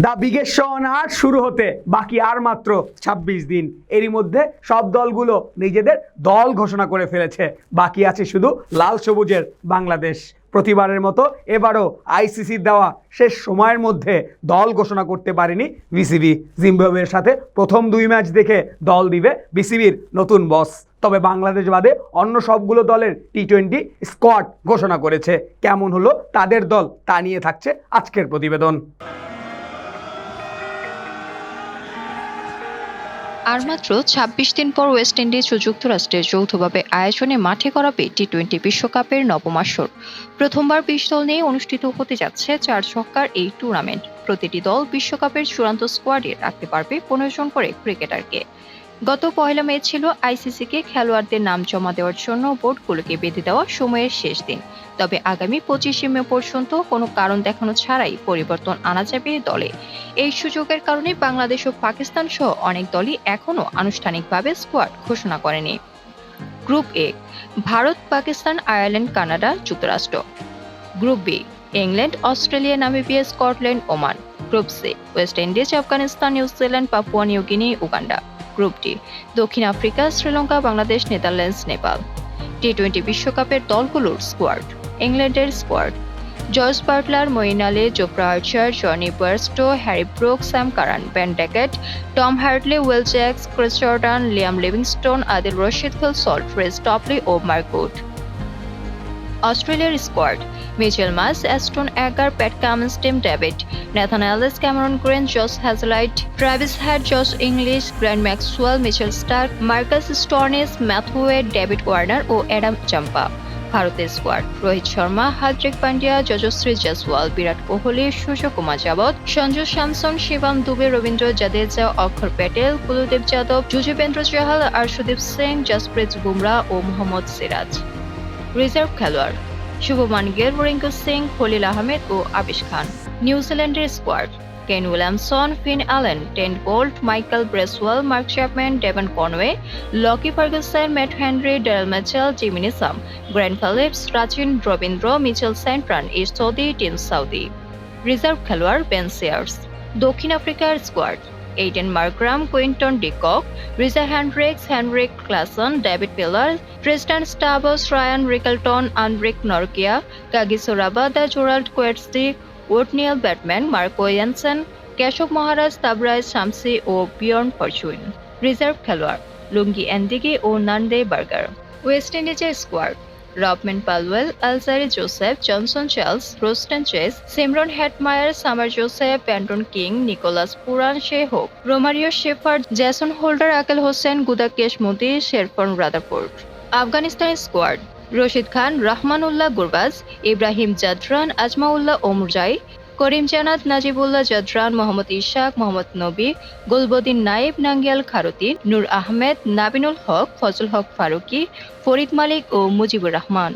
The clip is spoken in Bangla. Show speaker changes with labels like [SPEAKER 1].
[SPEAKER 1] দ্য বিগেস্ট শো অন শুরু হতে বাকি আর মাত্র ২৬ দিন। এরই মধ্যে সব দলগুলো নিজেদের দল ঘোষণা করে ফেলেছে। বাকি আছে শুধু লাল সবুজের বাংলাদেশ। প্রতিবারের মতো এবারও আইসিসির দেওয়া শেষ সময়ের মধ্যে দল ঘোষণা করতে পারেনি বিসিবি। জিম্বাবুয়ের সাথে প্রথম দুই ম্যাচ দেখে দল দিবে বিসিবির নতুন বস। তবে বাংলাদেশ বাদে অন্য সবগুলো দলের টি টোয়েন্টি স্কোয়াড ঘোষণা করেছে। কেমন হলো তাদের দল তা নিয়ে থাকছে আজকের প্রতিবেদন।
[SPEAKER 2] আর মাত্র ছাব্বিশ দিন পর ওয়েস্ট ইন্ডিজ ও যুক্তরাষ্ট্রের যৌথভাবে আয়োজনে মাঠে করাবে টি টোয়েন্টি বিশ্বকাপের নবম আসর। প্রথমবার বিশ দল নিয়ে অনুষ্ঠিত হতে যাচ্ছে চার ছক্কার এই টুর্নামেন্ট। প্রতিটি দল বিশ্বকাপের চূড়ান্ত স্কোয়াডে রাখতে পারবে পনেরো জন করে ক্রিকেটারকে গত পয়লা মে ছিল আইসিসিকে খেলোয়াড়দের নাম জমা দেওয়ার জন্য বোর্ডগুলোকে বেঁধে দেওয়া সময়ের শেষ দিন। তবে আগামী পঁচিশে মে পর্যন্ত কোনো কারণ দেখানো ছাড়াই পরিবর্তন আনা যাবে দলে। এই সুযোগের কারণে বাংলাদেশ ও পাকিস্তান সহ অনেক দলই এখনও আনুষ্ঠানিকভাবে স্কোয়াড ঘোষণা করেনি। Group A, Bharat, Pakistan, Ireland, Canada, যুক্তরাষ্ট্র। Group B, England, Australia, Namibia, Scotland, Oman. Group C, West Indies, Afghanistan, New Zealand, Papua New Guinea Uganda. Group D দক্ষিণ Africa, Sri Lanka, Bangladesh, Netherlands, Nepal. T twenty বিশ্বকাপের দলগুলোর স্কোয়াড ইংল্যান্ডের squad George Buttler Moeen Ali Jofra Archer, Jonny Bairstow, Harry Brook, Sam Curran Ben Duckett, Tom Hartley, Will Jacks, Chris Jordan, Liam Livingstone, Adil Rashid, Phil Salt Reece Topley ও মার্কুট অস্ট্রেলিয়ার squad. Mitchell Marsh, Ashton Agar, Pat Cummins, Tim David. Nathan Ellis, Cameron Green, Josh Hazlewood. Travis Head Josh Inglis. Glenn Maxwell, Mitchell Starc. Marcus Stoinis, Matthew Wade David Warner ও অ্যাডাম চাম্পা। ভারতের স্কোয়াড। রোহিত শর্মা, হার্দিক পান্ডিয়া যজশ্রী জসওয়াল বিরাট কোহলি, সূর্যকুমার যাবত সঞ্জু স্যামসন, শিবাম দুবে, রবীন্দ্র জাদেজা, অক্ষর প্যাটেল, কুলদীপ যাদব, যুজবেন্দ্র চাহাল আর্শদীপ সিং, জসপ্রীত বুমরা ও মোহাম্মদ সিরাজ। রিজার্ভ খেলোয়াড় শুভমান গিল, রিঙ্কু সিং, খলিল আহমেদ ও আবিশ খান। নিউজিল্যান্ডের squad Kane Williamson, Finn Allen Trent Boult, Michael Bracewell, Mark Chapman, Devon Conway, Lockie Ferguson, Matt Henry Daryl Mitchell Jimmy Neesham Glenn Phillips, Rachin Ravindra, Mitchell Santner Ish Sodhi, Tim Southee reserve খেলোয়াড় বেন সিয়ার্স। দক্ষিণ আফ্রিকার squad Aiden Markram Quinton de Kock Reeza Hendricks Heinrich Klaasen David Miller Tristan Stubbs Ryan Rickelton Anrich Nortje Kagiso Rabada Gerald Coetzee Ottneil Baartman Marco Jansen Keshav Maharaj Tabraiz Shamsi ও বিয়র্ন ফরচুইন রিজার্ভ খেলোয়াড় লুঙ্গি এন্দিগি ও নান্ডে বার্গার ওয়েস্ট ইন্ডিজের squad Rovman Powell Alzarri Joseph, Johnson Charles, Roston Chase, Shimron Hetmyer Shamar Joseph Brandon King, Nicholas Pooran, Shai Hope Romario Shepherd, Jason Holder, Akeal Hosein, Gudakesh Motie Sherfane Rutherford Afghanistan squad Rashid Khan, Rahmanullah Gurbaz, Ibrahim Zadran, Azmatullah Omarzai Karim Janat, Najibullah Zadran, Mohammad Ishaq, Mohammad নবী, গুলবদিন নাইব নাঙ্গিয়াল খারতি, নূর আহমেদ, নাবিনুল হক, ফজল হক ফারুকি, ফরিদ মালিক ও মুজিবুর রহমান।